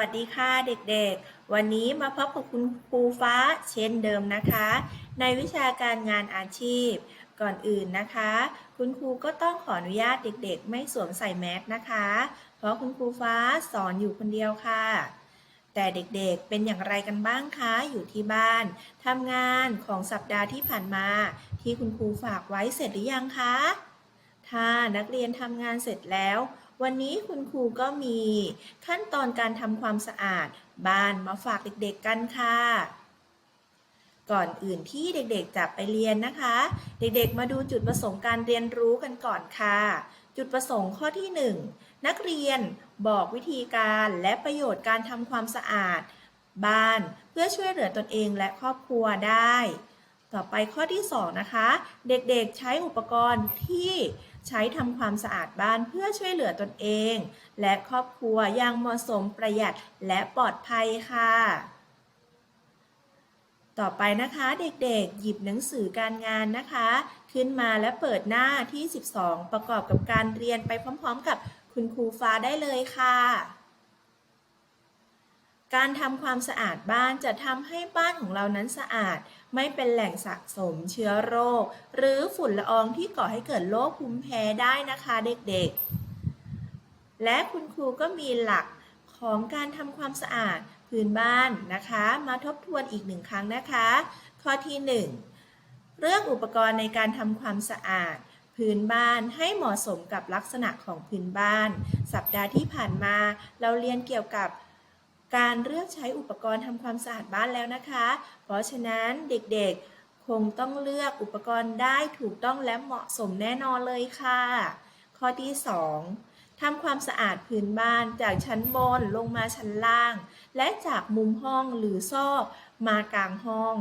สวัสดีค่ะเด็กๆ วันนี้มาพบกับคุณครูฟ้าเช่นเดิมนะคะ ในวิชาการงานอาชีพ ก่อนอื่นนะคะ คุณครูก็ต้องขออนุญาตเด็กๆ ไม่สวมใส่แมสนะคะ เพราะคุณครูฟ้าสอนอยู่คนเดียวค่ะ แต่เด็กๆเป็นอย่างไรกันบ้างคะอยู่ที่บ้านทำงานของสัปดาห์ที่ผ่านมา ที่คุณครูฝากไว้เสร็จหรือยังคะ ถ้านักเรียนทำงานเสร็จแล้ว วันนี้คุณครูก็มีขั้นตอนการทำความสะอาด บ้านมาฝากเด็กๆกันค่ะ ก่อนอื่นที่เด็กๆจะไปเรียนนะคะ เด็กๆมาดูจุดประสงค์การเรียนรู้กันก่อนค่ะ จุดประสงค์ข้อที่ 1 นักเรียนบอกวิธีการและประโยชน์การทำความสะอาด บ้านเพื่อช่วยเหลือตนเองและครอบครัวได้ต่อไปข้อที่ 2 นะคะ เด็กๆใช้อุปกรณ์ที่ ใช้ทำความสะอาดบ้านเพื่อช่วยเหลือตนเอง และครอบครัวอย่างเหมาะสมประหยัดและปลอดภัยค่ะ ต่อไปนะคะเด็กๆ หยิบหนังสือการงานนะคะ ขึ้นมาและเปิดหน้าที่ 12 ประกอบกับการเรียนไปพร้อม ๆ กับคุณครูฟ้าได้เลยค่ะ การทำความสะอาดบ้านจะทำให้บ้านของเรานั้นสะอาด ไม่เป็นแหล่งสะสมเชื้อโรค หรือฝุ่นละอองที่ก่อให้เกิดโรคภูมิแพ้ได้นะคะเด็กๆ และคุณครูก็มีหลักของการทำความสะอาดพื้นบ้านนะคะ มาทบทวนอีกหนึ่งครั้งนะคะ ข้อที่ 1 เรื่องอุปกรณ์ในการทำความสะอาด พื้นบ้านให้เหมาะสมกับลักษณะของพื้นบ้าน สัปดาห์ที่ผ่านมาเราเรียนเกี่ยวกับ การเลือกใช้อุปกรณ์ทำความสะอาดบ้านแล้วนะคะ เพราะฉะนั้นเด็กๆ คงต้องเลือกอุปกรณ์ได้ถูกต้องและเหมาะสมแน่นอนเลยค่ะ ข้อที่ 2ทำความสะอาดพื้นบ้านจากชั้นบนลงมาชั้นล่าง และจากมุมห้องหรือซอกมากลางห้อง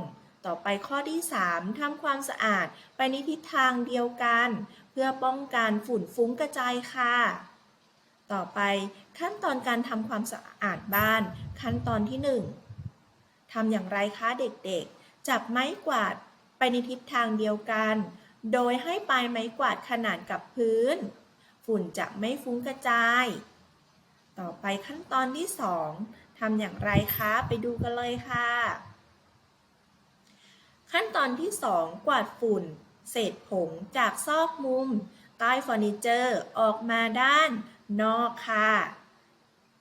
ต่อไปข้อที่ 3ทำความสะอาดไปในทิศทางเดียวกัน เพื่อป้องกันฝุ่นฟุ้งกระจายค่ะ ต่อไปขั้นตอนการทำความสะอาดบ้าน ขั้นตอนที่ 1ทำอย่างไรคะเด็กๆ จับไม้กวาดไปในทิศทางเดียวกัน โดยให้ปลายไม้กวาดขนานกับพื้น ฝุ่นจะไม่ฟุ้งกระจาย ต่อไปขั้นตอนที่ 2ทำอย่างไรคะไปดูกันเลยค่ะ ขั้นตอนที่ 2 กวาดฝุ่น เศษผงจากซอกมุม ใต้เฟอร์นิเจอร์ออกมาด้าน นอกค่ะ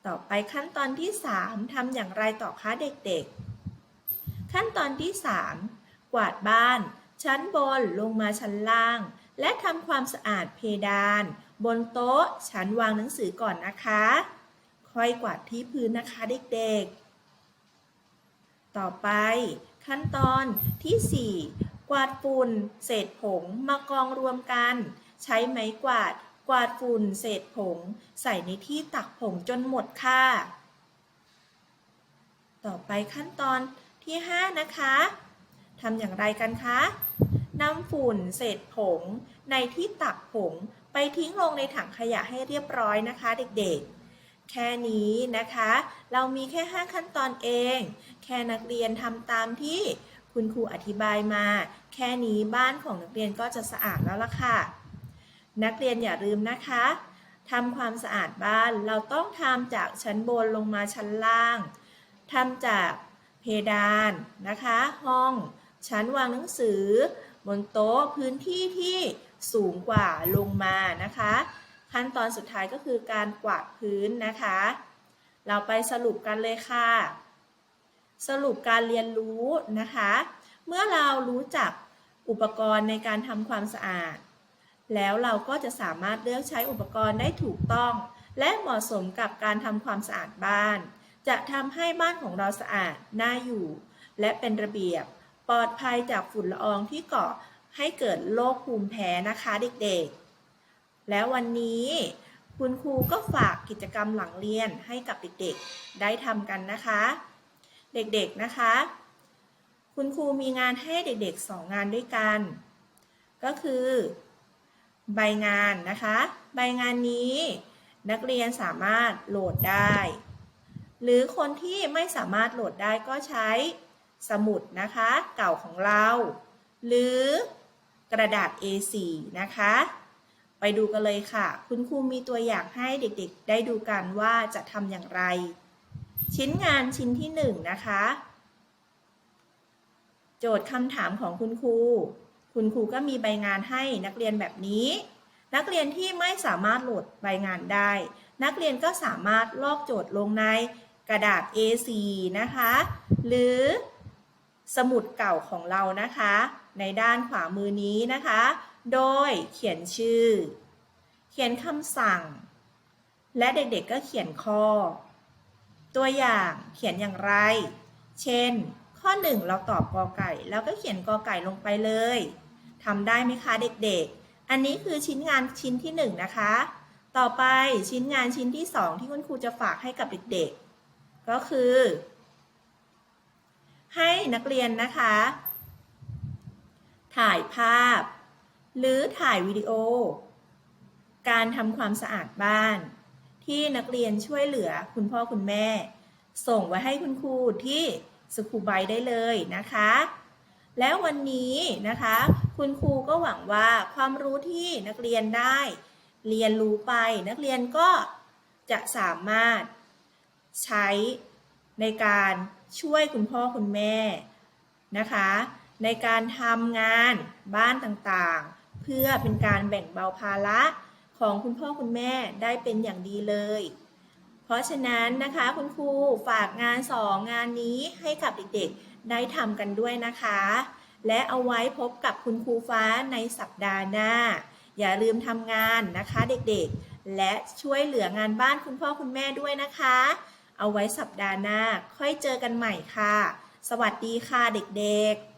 ต่อไปขั้นตอนที่ 3ทำอย่างไรต่อคะเด็กๆ ขั้นตอนที่ 3 กวาดบ้าน ชั้นบนลงมาชั้นล่าง และทำความสะอาดเพดาน บนโต๊ะชั้นวางหนังสือก่อนนะคะ ค่อยกวาดที่พื้นนะคะเด็กๆ ต่อไปขั้นตอนที่ 4 กวาดฝุ่น เศษผงมากองรวมกัน ใช้ไม้กวาด กวาดฝุ่นเศษผง ใส่ในที่ตักผงจนหมดค่ะ ต่อไปขั้นตอนที่ 5 นะคะทำอย่างไรกันคะนำฝุ่นเศษผง ในที่ตักผงไปทิ้งลงในถังขยะให้เรียบร้อยนะคะ เด็กๆ แค่นี้นะคะ เรามีแค่ 5 ขั้นตอนเอง แค่นักเรียนทำตามที่คุณครูอธิบายมา แค่นี้บ้านของนักเรียนก็จะสะอาดแล้วล่ะค่ะ นักเรียนอย่าลืมนะคะทำความสะอาดบ้านเราต้องทำจากชั้นบนลงมาชั้นล่างทำจากเพดานนะคะ ห้อง ชั้นวางหนังสือ บนโต๊ะพื้นที่ที่สูงกว่าลงมานะคะ ขั้นตอนสุดท้ายก็คือการกวาดพื้นนะคะ เราไปสรุปกันเลยค่ะ สรุปการเรียนรู้นะคะ เมื่อเรารู้จักอุปกรณ์ในการทำความสะอาด แล้วเราก็จะสามารถเลือกใช้อุปกรณ์ได้ถูกต้อง และเหมาะสมกับการทำความสะอาดบ้าน จะทำให้บ้านของเราสะอาด น่าอยู่ และเป็นระเบียบ ปลอดภัยจากฝุ่นละอองที่เก่อให้เกิดโรคภูมิแพ้นะคะเด็กๆ แล้ววันนี้คุณครูก็ฝากกิจกรรมหลังเรียนให้กับเด็กๆ ได้ทำกันนะคะ เด็กๆนะคะ คุณครูมีงานให้เด็กๆ2งานด้วยกัน ก็คือ ใบงานนะคะ ใบงานนี้นักเรียนสามารถโหลดได้ หรือคนที่ไม่สามารถโหลดได้ก็ใช้สมุดนะคะ เก่าของเรา หรือกระดาษ A4 นะคะ ไปดูกันเลยค่ะ คุณครูมีตัวอย่างให้เด็กๆ ได้ดูกันว่าจะทำอย่างไร ชิ้นงานชิ้นที่หนึ่งนะคะ โจทย์คำถามของคุณครู คุณครูก็มีใบงานให้นักเรียนแบบนี้ นักเรียนที่ไม่สามารถโหลดใบงานได้ นักเรียนก็สามารถลอกโจทย์ลงในกระดาษ A4 นะคะ หรือสมุดเก่าของเรานะคะ ในด้านขวามือนี้นะคะ โดยเขียนชื่อ เขียนคำสั่ง และเด็กๆก็เขียนข้อ ตัวอย่างเขียนอย่างไร เช่น ข้อ 1 เราตอบกอไก่ แล้วก็เขียนกอไก่ลงไปเลย ทำได้ไหมคะเด็กๆ อันนี้คือชิ้นงานชิ้นที่1นะคะ ต่อไปชิ้นงานชิ้นที่ 2 ที่คุณครูจะฝากให้กับเด็กๆ ก็คือ ให้นักเรียนนะคะ ถ่ายภาพ หรือถ่ายวิดีโอ การทำความสะอาดบ้าน ที่นักเรียนช่วยเหลือคุณพ่อคุณแม่ ส่งไว้ให้คุณครูที่สคูบไบได้เลยนะคะ แล้ววันนี้นะคะ คุณครูก็หวังว่าความรู้ที่นักเรียนได้ เรียนรู้ไปนักเรียนก็จะสามารถใช้ในการช่วยคุณพ่อคุณแม่นะคะ ในการทำงานบ้านต่างๆ เพื่อเป็นการแบ่งเบาภาระของคุณพ่อคุณแม่ได้เป็นอย่างดีเลย เพราะฉะนั้นนะคะคุณครูฝากงานสองงานนี้ให้กับเด็กๆ ได้ทำกันด้วยนะคะ และเอาไว้พบกับคุณครูฟ้าในสัปดาห์หน้า อย่าลืมทำงานนะคะเด็กๆ และช่วยเหลืองานบ้านคุณพ่อคุณแม่ด้วยนะคะ เอาไว้สัปดาห์หน้า ค่อยเจอกันใหม่ค่ะ สวัสดีค่ะเด็กๆ